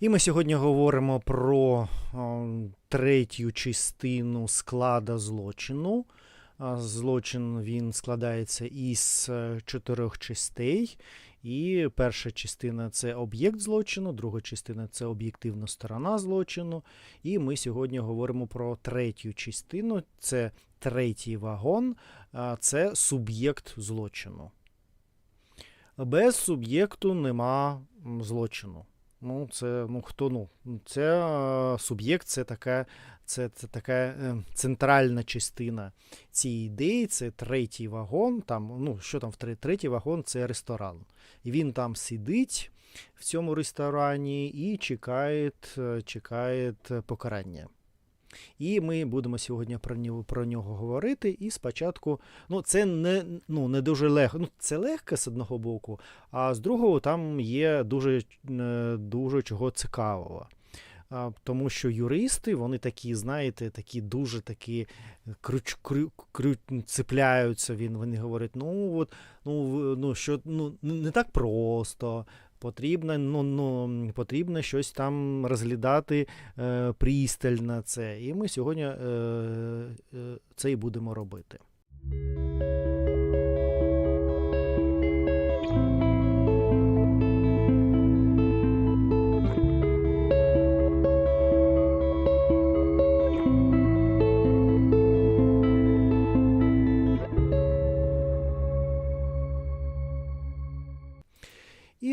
І ми сьогодні говоримо про третю частину склада злочину. Злочин він складається із е, чотирьох частей. І перша частина це об'єкт злочину, друга частина це об'єктивна сторона злочину. І ми сьогодні говоримо про третю частину це третій вагон, це суб'єкт злочину. Без суб'єкту нема злочину. Ну, це ну хто ну? Це е, суб'єкт, це така, це, це така е, центральна частина цієї ідеї, це третій вагон. Там, ну, що там в тре- третій вагон це ресторан. І він там сидить в цьому ресторані і чекає, е, чекає покарання. І ми будемо сьогодні про нього, про нього говорити. І спочатку, ну, це не, ну, не дуже легко. Ну, це легко з одного боку, а з другого там є дуже, е, дуже чого цікавого. А, Тому що юристи, вони такі, знаєте, такі дуже такі круч, крю, крю, цепляються. Він, вони говорять, ну от, ну, ну, що, ну, не так просто. Потрібно, ну, ну, потрібно щось там розглядати е, пристально це. І ми сьогодні е, е, це і будемо робити.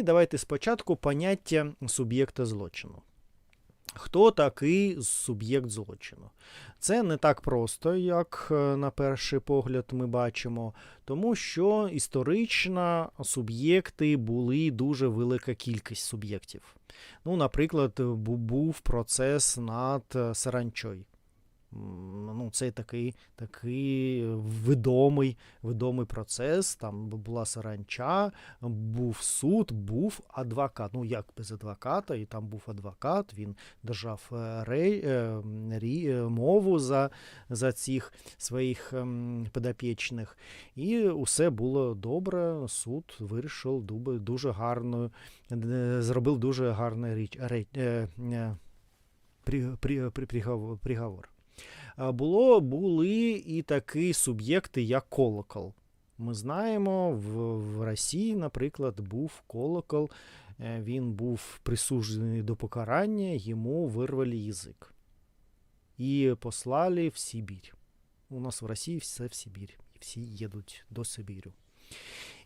Давайте спочатку поняття суб'єкта злочину. Хто такий суб'єкт злочину? Це не так просто, як е, на перший погляд ми бачимо, тому що історично суб'єкти були дуже велика кількість суб'єктів. Ну, наприклад, був процес над е, саранчою. М, Ну, це такий, такий відомий, відомий процес. Там була саранча, був суд, був адвокат. Ну, як без адвоката, і там був адвокат, він держав е, рей, е, рі, е, мову за, за цих своїх ем, підопічних. І усе було добре. Суд вирішив дуже гарно, е, зробив дуже гарний річ, е, е, при, при, при, приговор- Було, були і такі суб'єкти, як колокол. Ми знаємо, в, в Росії, наприклад, був колокол, е, він був присуджений до покарання, йому вирвали язик. І послали в Сибір. У нас в Росії все в Сибір. Всі їдуть до Сибіру.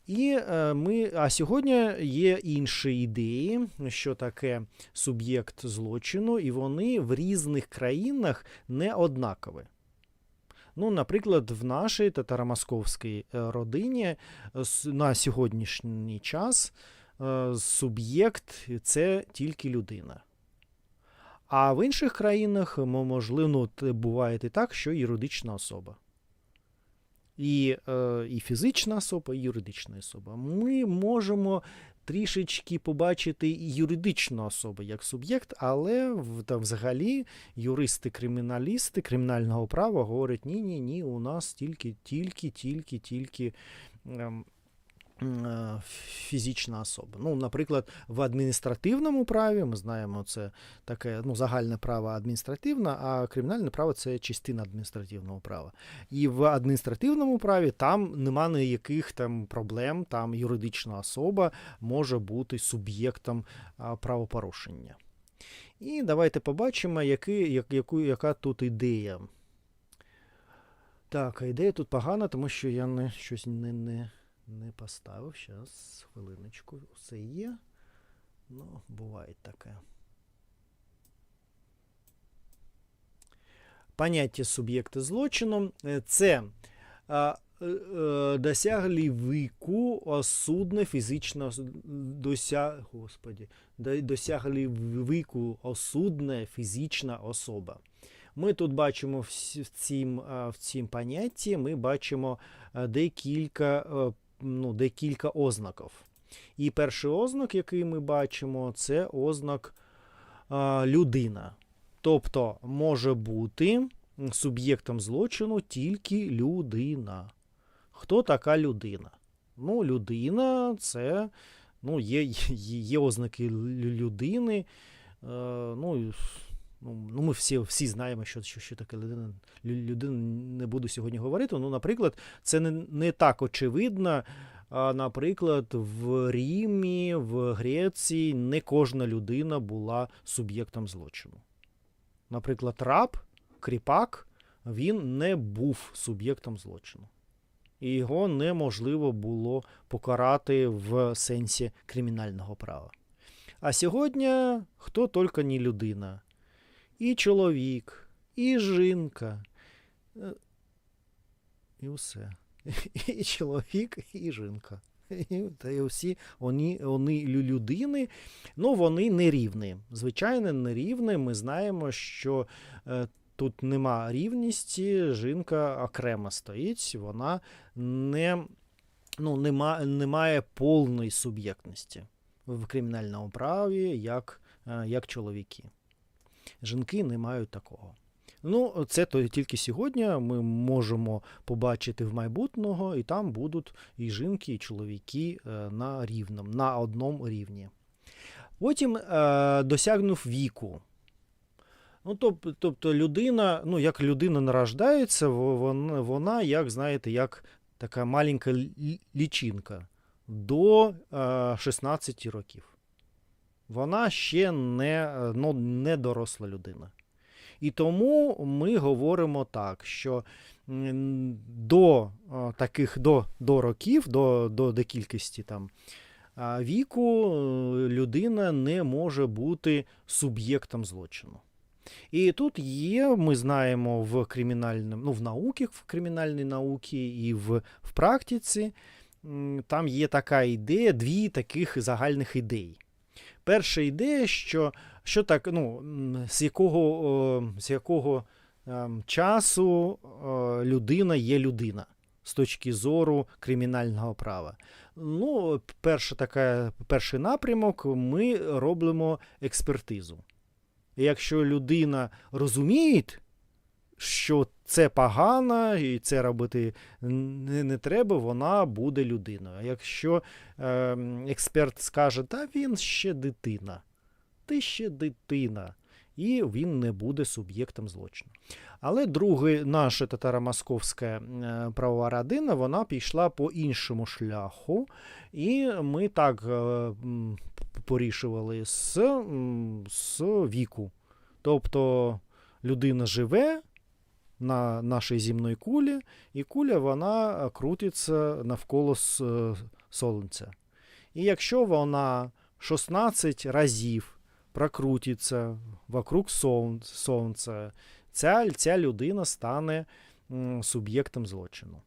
І е, ми, а сьогодні є інші ідеї, що таке суб'єкт злочину, і вони в різних країнах не однакові. Ну, наприклад, в нашій татаро-московській е, родині е, на сьогоднішній час суб'єкт це тільки людина. А в інших країнах, можливо, ну, буває і так, що юридична особа. І, е, і фізична особа, і юридична особа. Ми можемо трішечки побачити і юридичну особу як суб'єкт, але в- та взагалі юристи-криміналісти кримінального права говорять: ні, ні, у нас тільки, тільки, тільки, тільки. е, Фізична особа. Ну, наприклад, в адміністративному праві ми знаємо, це таке ну, загальне право адміністративне, а кримінальне право це частина адміністративного права. І в адміністративному праві там нема ніяких там проблем, там юридична особа може бути суб'єктом правопорушення. І давайте побачимо, який, як, яку, яка тут ідея. Так, ідея тут погана, тому що я не, щось не, не, не поставив. Зараз, хвилиночку, все є. Ну, буває таке. Поняття суб'єкта злочину е, це е, е, досягли віку осудне фізичне ос- дося... Господі, до- досягли віку осудне фізична особа. Ми тут бачимо в цім, в цім понятті, ми бачимо декілька, ну, декілька ознаків. І перший ознак, який ми бачимо, це ознак а, людина. Тобто може бути суб'єктом злочину тільки людина. Хто така людина? Ну, людина це ну, є, є, ознаки лю- людини. ну, і, ну, ну, ми всі, всі знаємо, що, що, що таке людина. Людина не буду сьогодні говорити. Ну, наприклад, це не, не так очевидно. А, наприклад, в Римі, в Греції не кожна людина була суб'єктом злочину. Наприклад, раб, кріпак, він не був суб'єктом злочину. І його неможливо було покарати в сенсі кримінального права. А сьогодні хто тільки не людина. І чоловік, і жінка. І все. І чоловік, і жінка. І, та всі вони, вони людини, ну вони не рівні. Звичайно, не рівні. Ми знаємо, що е, тут нема рівності, жінка окремо стоїть, вона не, ну, нема, не має повної суб'єктності в кримінальному праві, як, е, як чоловіки. Жінки не мають такого. Ну, це тільки сьогодні ми можемо побачити в майбутнього, і там будуть і жінки, і чоловіки е, на рівному, на одному рівні. Потім е, досягнув віку. Ну, тобто, людина, ну, як людина нарождається, вона, вона, як знаєте, як така маленька лічинка до е, 16 років. Вона ще не, е, ну, не доросла людина. І тому ми говоримо так, що до е, таких до, до років, до, до, до кількості там віку е, людина не може бути суб'єктом злочину. І тут є, ми знаємо в кримінальному, ну, в науці, в кримінальній науці і в, в практиці, там є така ідея, дві таких загальних ідей. Перша ідея, що, що так, ну, з якого, з якого ем, часу людина є людина з точки зору кримінального права. Ну, перша така, перший напрямок ми робимо експертизу. Якщо людина розуміє, що це погано і це робити не, не треба, вона буде людиною. А якщо е, експерт скаже, та він ще дитина, ти ще дитина, і він не буде суб'єктом злочину. Але друге, наша татаро-московська правова родина, вона пішла по іншому шляху, і ми так е, порішували з, з віку. Тобто людина живе на нашій земній кулі, і куля вона крутиться навколо е, сонця. І якщо вона 16 разів прокрутиться вокруг сонця, ця, ця людина стане суб'єктом злочину.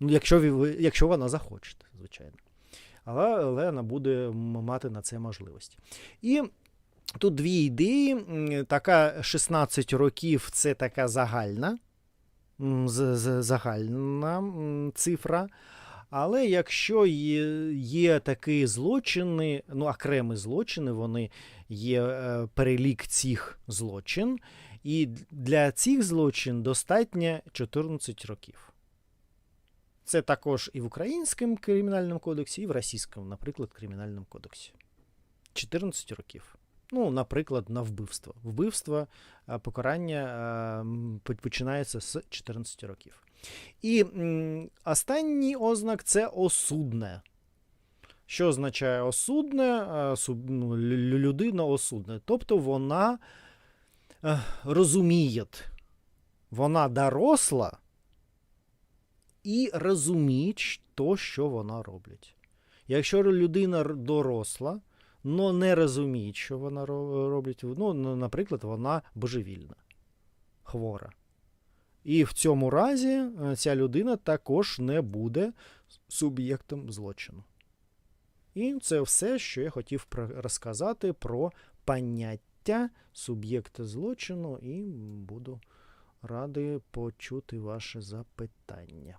Ну, якщо, якщо вона захоче, звичайно. Але, але вона буде мати на це можливість. І тут дві ідеї. Така 16 років це така загальна, загальна цифра. Але якщо є, є такі злочини, ну, окремі злочини, вони є е, перелік цих злочин, і для цих злочин достатньо 14 років. Це також і в українському кримінальному кодексі, і в російському, наприклад, кримінальному кодексі. 14 років. Ну, наприклад, на вбивство. Вбивство, е, покарання е, починається з 14 років. І останній ознак це осудне. Що означає осудне? Е, ну, лю- людина осудне. Тобто вона розуміє, вона доросла і розуміє то, що вона робить. Якщо людина доросла, але не розуміє, що вона ро- робить, ну, наприклад, вона божевільна, хвора. І в цьому разі е, ця людина також не буде суб'єктом злочину. І це все, що я хотів розказати про поняття суб'єкта злочину, і буду радий почути ваше запитання.